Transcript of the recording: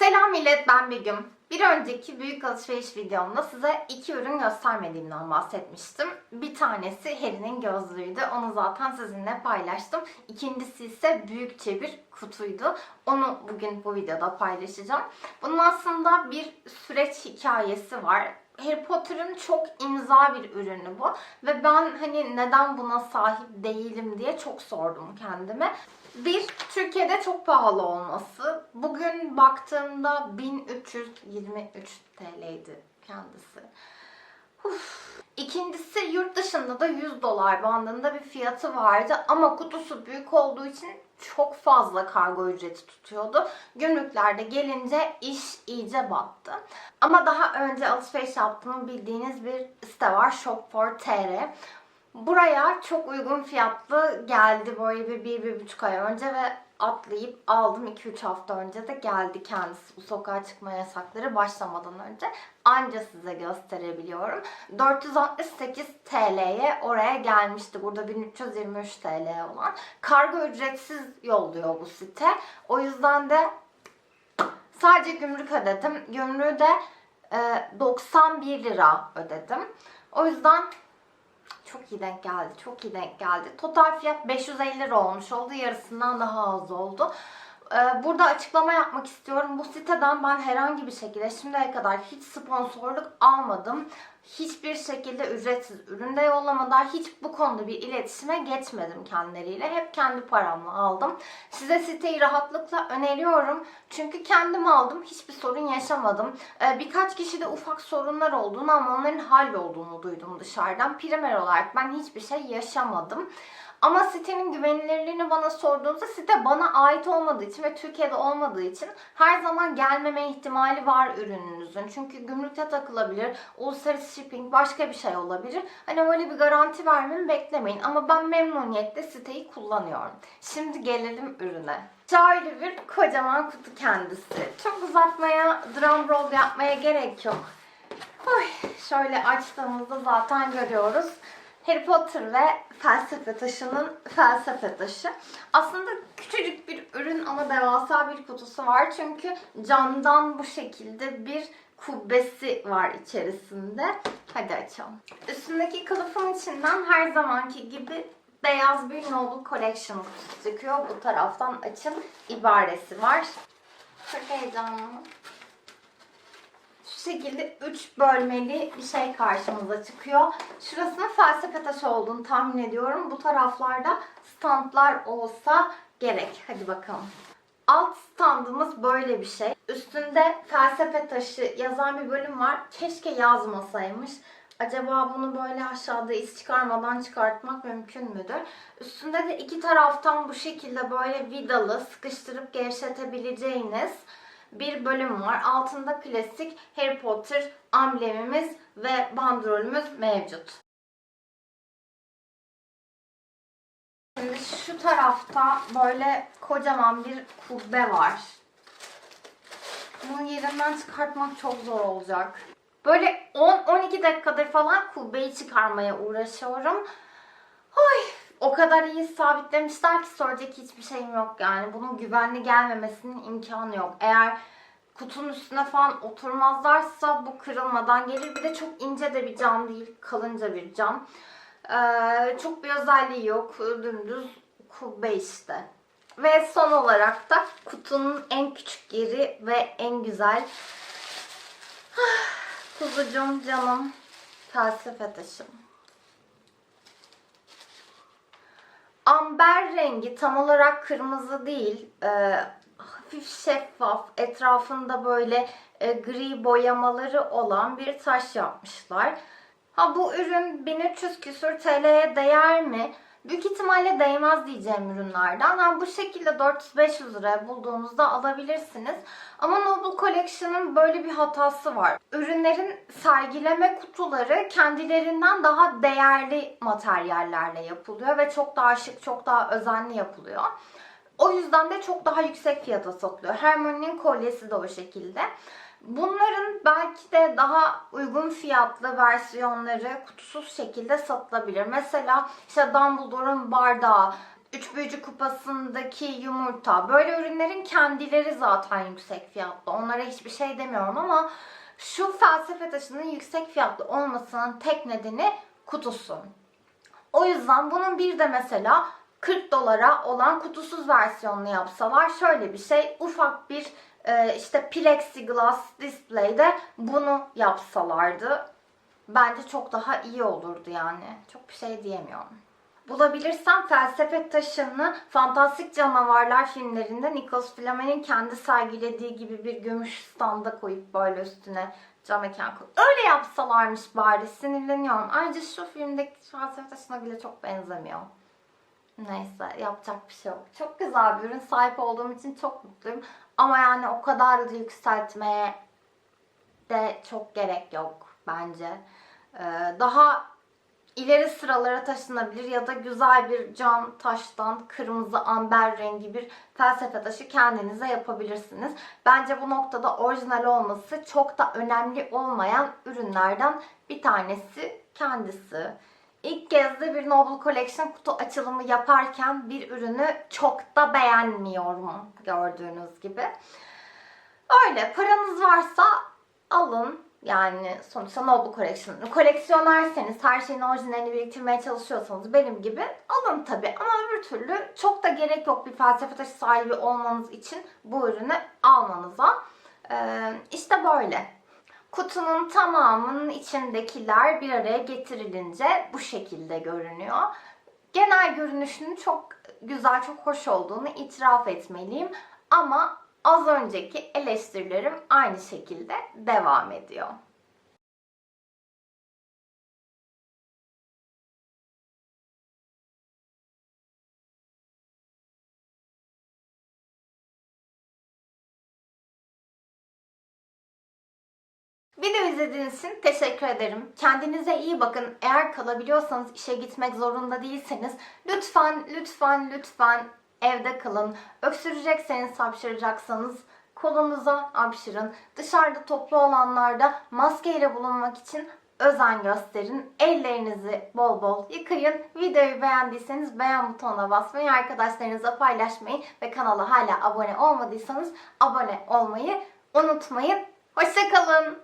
Selam millet ben Begüm. Bir önceki büyük alışveriş videomda size iki ürün göstermediğimden bahsetmiştim. Bir tanesi Harry'nin gözlüğüydü. Onu zaten sizinle paylaştım. İkincisi ise büyükçe bir kutuydu. Onu bugün bu videoda paylaşacağım. Bunun aslında bir süreç hikayesi var. Harry Potter'ın çok imza bir ürünü bu. Ve ben hani neden buna sahip değilim diye çok sordum kendime. Bir, Türkiye'de çok pahalı olması. Bugün baktığımda 1323 TL'ydi kendisi. Uf. İkincisi yurt dışında da 100 dolar bandında bir fiyatı vardı ama kutusu büyük olduğu için çok fazla kargo ücreti tutuyordu. Gümrüklerde gelince iş iyice battı. Ama daha önce alışveriş yaptığımı bildiğiniz bir site var Shop4TR. Buraya çok uygun fiyatlı geldi böyle bir, bir, bir buçuk ay önce ve atlayıp aldım 2-3 hafta önce de geldi kendisi bu sokağa çıkma yasakları başlamadan önce. Anca size gösterebiliyorum. 468 TL'ye oraya gelmişti. Burada 1323 TL olan. Kargo ücretsiz yolluyor bu site. O yüzden de sadece gümrük ödedim. Gümrüğü de e, 91 lira ödedim. O yüzden çok iyi denk geldi. Çok iyi denk geldi. Total fiyat 550 lira olmuş oldu. Yarısından daha az oldu. Ee, Burada açıklama yapmak istiyorum. Bu siteden ben herhangi bir şekilde şimdiye kadar hiç sponsorluk almadım. Hiçbir şekilde ücretsiz ürün de yollamadılar. Hiç bu konuda bir iletişime geçmedim kendileriyle. Hep kendi paramla aldım. Size siteyi rahatlıkla öneriyorum. Çünkü kendim aldım. Hiçbir sorun yaşamadım. Ee, Birkaç kişide ufak sorunlar olduğunu ama onların hallolduğunu duydum dışarıdan. Primer olarak ben hiçbir şey yaşamadım. Ama sitenin güvenilirliğini bana sorduğunuzda site bana ait olmadığı için ve Türkiye'de olmadığı için her zaman gelmeme ihtimali var ürününüzün. Çünkü gümrükte takılabilir, uluslararası shipping başka bir şey olabilir. Hani öyle bir garanti vermemi beklemeyin. Ama ben memnuniyetle siteyi kullanıyorum. Şimdi gelelim ürüne. Şöyle bir kocaman kutu kendisi. Çok uzatmaya, drum roll yapmaya gerek yok. Oy, şöyle açtığımızda zaten görüyoruz. Harry Potter ve felsefe taşının felsefe taşı. Aslında küçücük bir ürün ama devasa bir kutusu var. Çünkü camdan bu şekilde bir kubbesi var içerisinde. Hadi açalım. Üstündeki kılıfın içinden her zamanki gibi beyaz bir Noble Collection çıkıyor. Bu taraftan açın ibaresi var. Çok heyecanlı şu şekilde 3 bölmeli bir şey karşımıza çıkıyor. Şurasının felsefe taşı olduğunu tahmin ediyorum. Bu taraflarda standlar olsa gerek. Hadi bakalım. Alt standımız böyle bir şey. Üstünde felsefe taşı yazan bir bölüm var. Keşke yazmasaymış. Acaba bunu böyle aşağıda iz çıkarmadan çıkartmak mümkün müdür? Üstünde de iki taraftan bu şekilde böyle vidalı sıkıştırıp gevşetebileceğiniz bir bölüm var. Altında klasik Harry Potter amblemimiz ve bandrolümüz mevcut. Şimdi şu tarafta böyle kocaman bir kubbe var. Bunu yerinden çıkartmak çok zor olacak. Böyle 10-12 dakikadır falan kubbeyi çıkarmaya uğraşıyorum. Ay, o kadar iyi sabitlemişler ki soracak hiçbir şeyim yok yani. Bunun güvenli gelmemesinin imkanı yok. Eğer kutunun üstüne falan oturmazlarsa bu kırılmadan gelir. Bir de çok ince de bir cam değil, kalınca bir cam. Ee, çok bir özelliği yok. Dümdüz kubbe işte. Ve son olarak da kutunun en küçük yeri ve en güzel kuzucum canım felsefe taşım. amber rengi tam olarak kırmızı değil. E, hafif şeffaf etrafında böyle e, gri boyamaları olan bir taş yapmışlar. Ha bu ürün 1300 küsür TL'ye değer mi? Büyük ihtimalle değmez diyeceğim ürünlerden. Ha, bu şekilde 400-500 liraya bulduğunuzda alabilirsiniz. Ama Noble Collection'ın böyle bir hatası var. Ürünlerin sergileme kutuları kendilerinden daha değerli materyallerle yapılıyor ve çok daha şık, çok daha özenli yapılıyor. O yüzden de çok daha yüksek fiyata satılıyor. Hermione'nin kolyesi de o şekilde. Bunların belki de daha uygun fiyatlı versiyonları kutusuz şekilde satılabilir. Mesela işte Dumbledore'un bardağı, Üç büyücü kupasındaki yumurta. Böyle ürünlerin kendileri zaten yüksek fiyatlı. Onlara hiçbir şey demiyorum ama şu felsefe taşının yüksek fiyatlı olmasının tek nedeni kutusu. O yüzden bunun bir de mesela 40 dolara olan kutusuz versiyonunu yapsalar şöyle bir şey ufak bir e, işte plexiglass display'de bunu yapsalardı bence çok daha iyi olurdu yani. Çok bir şey diyemiyorum. Bulabilirsem felsefe taşını Fantastik Canavarlar filmlerinde Nicholas Flamel'in kendi sergilediği gibi bir gümüş standa koyup böyle üstüne cam mekan koyup öyle yapsalarmış bari sinirleniyorum. Ayrıca şu filmdeki felsefe taşına bile çok benzemiyor. Neyse yapacak bir şey yok. Çok güzel bir ürün sahip olduğum için çok mutluyum. Ama yani o kadar da yükseltmeye de çok gerek yok bence. Ee, daha ileri sıralara taşınabilir ya da güzel bir cam taştan kırmızı amber rengi bir felsefe taşı kendinize yapabilirsiniz. Bence bu noktada orijinal olması çok da önemli olmayan ürünlerden bir tanesi kendisi. İlk kez de bir Noble Collection kutu açılımı yaparken bir ürünü çok da beğenmiyorum gördüğünüz gibi. Öyle paranız varsa alın. Yani sonuçta Noble Collection. Koleksiyonerseniz, her şeyin orijinalini biriktirmeye çalışıyorsanız benim gibi alın tabi. Ama öbür türlü çok da gerek yok bir felsefe taşı sahibi olmanız için bu ürünü almanıza. Ee, işte böyle. Kutunun tamamının içindekiler bir araya getirilince bu şekilde görünüyor. Genel görünüşünün çok güzel, çok hoş olduğunu itiraf etmeliyim. Ama az önceki eleştirilerim aynı şekilde devam ediyor. Video izlediğiniz için teşekkür ederim. Kendinize iyi bakın. Eğer kalabiliyorsanız işe gitmek zorunda değilseniz lütfen lütfen lütfen evde kalın. Öksürecekseniz, hapşıracaksanız kolunuza hapşırın. Dışarıda toplu olanlarda maskeyle bulunmak için özen gösterin. Ellerinizi bol bol yıkayın. Videoyu beğendiyseniz beğen butonuna basmayı, arkadaşlarınızla paylaşmayı ve kanala hala abone olmadıysanız abone olmayı unutmayın. Hoşçakalın.